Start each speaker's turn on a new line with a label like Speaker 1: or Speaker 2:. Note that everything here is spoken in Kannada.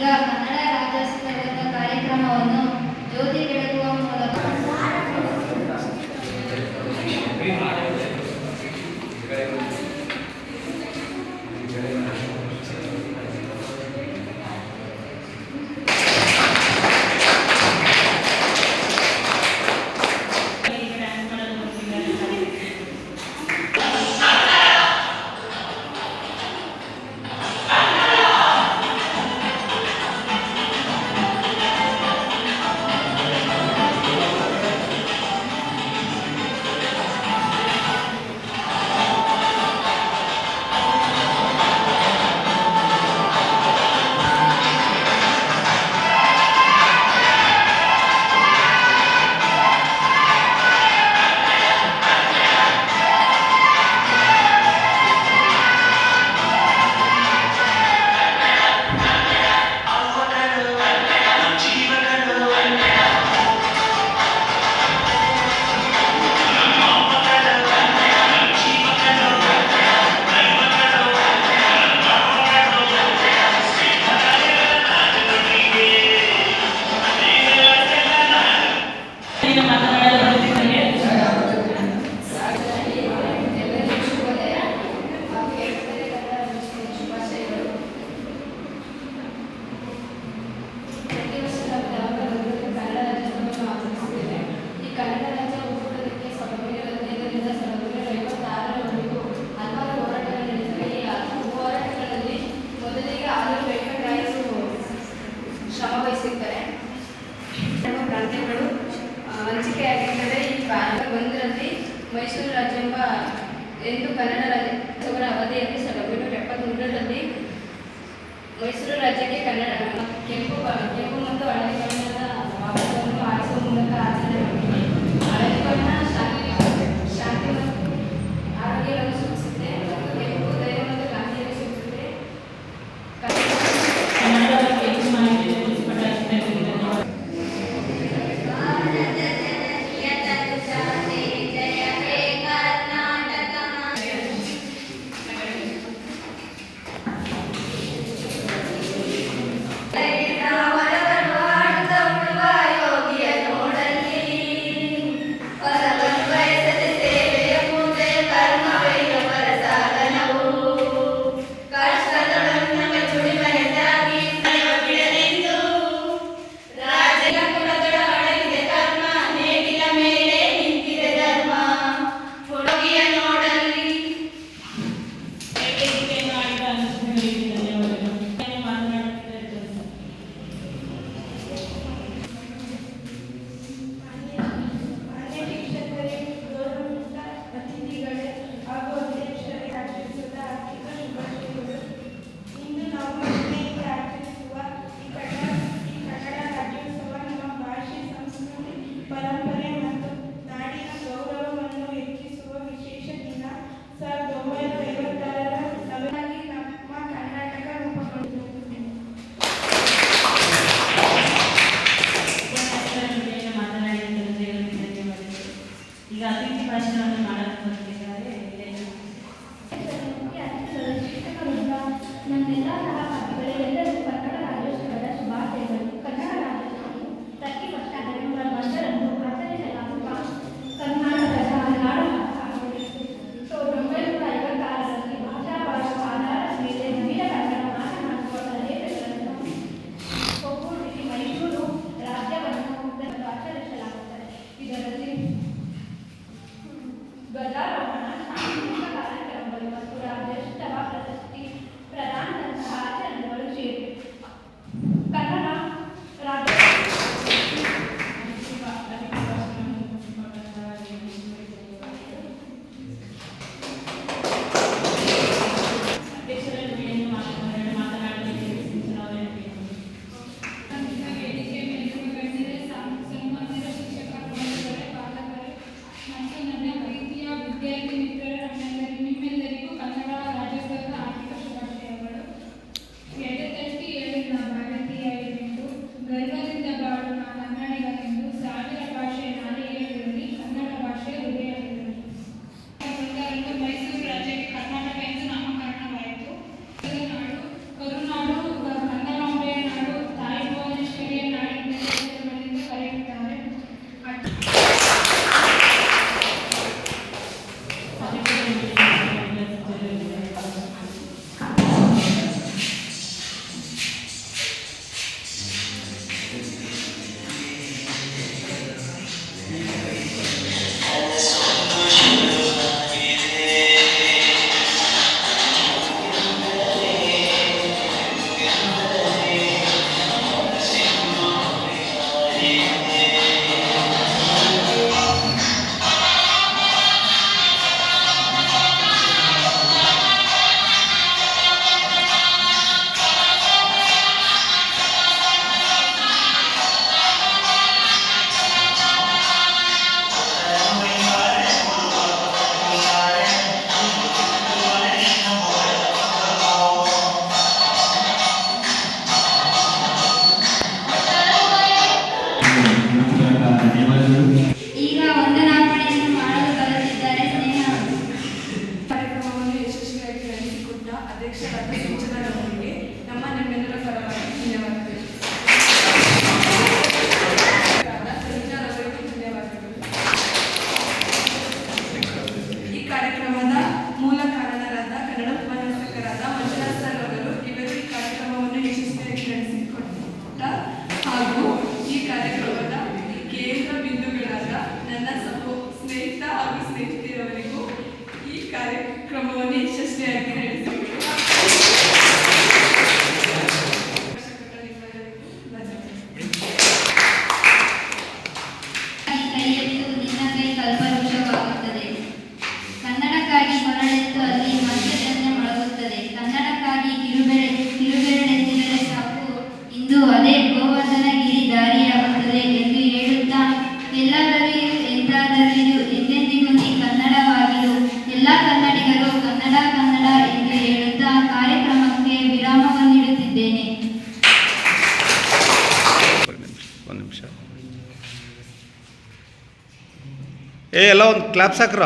Speaker 1: ಈಗ ಕನ್ನಡ ರಾಜ್ಯೋತ್ಸವದ ಕಾರ್ಯಕ್ರಮವನ್ನು ಜ್ಯೋತಿ ಬೆಳಗುವ ಮೂಲಕ Thank. ಮುಂದೊಡ್ಡಲ್ಲಿ ಮೈಸೂರು ರಾಜ್ಯಕ್ಕೆ ಕನ್ನಡ ಕೆಂಪು ಕೆಂಪು ಮತ್ತು ಹಳದಿ
Speaker 2: içine gireriz. ಏ ಎಲ್ಲ ಒಂದು ಕ್ಲಾಪ್ಸ್ ಹಾಕ್ರ?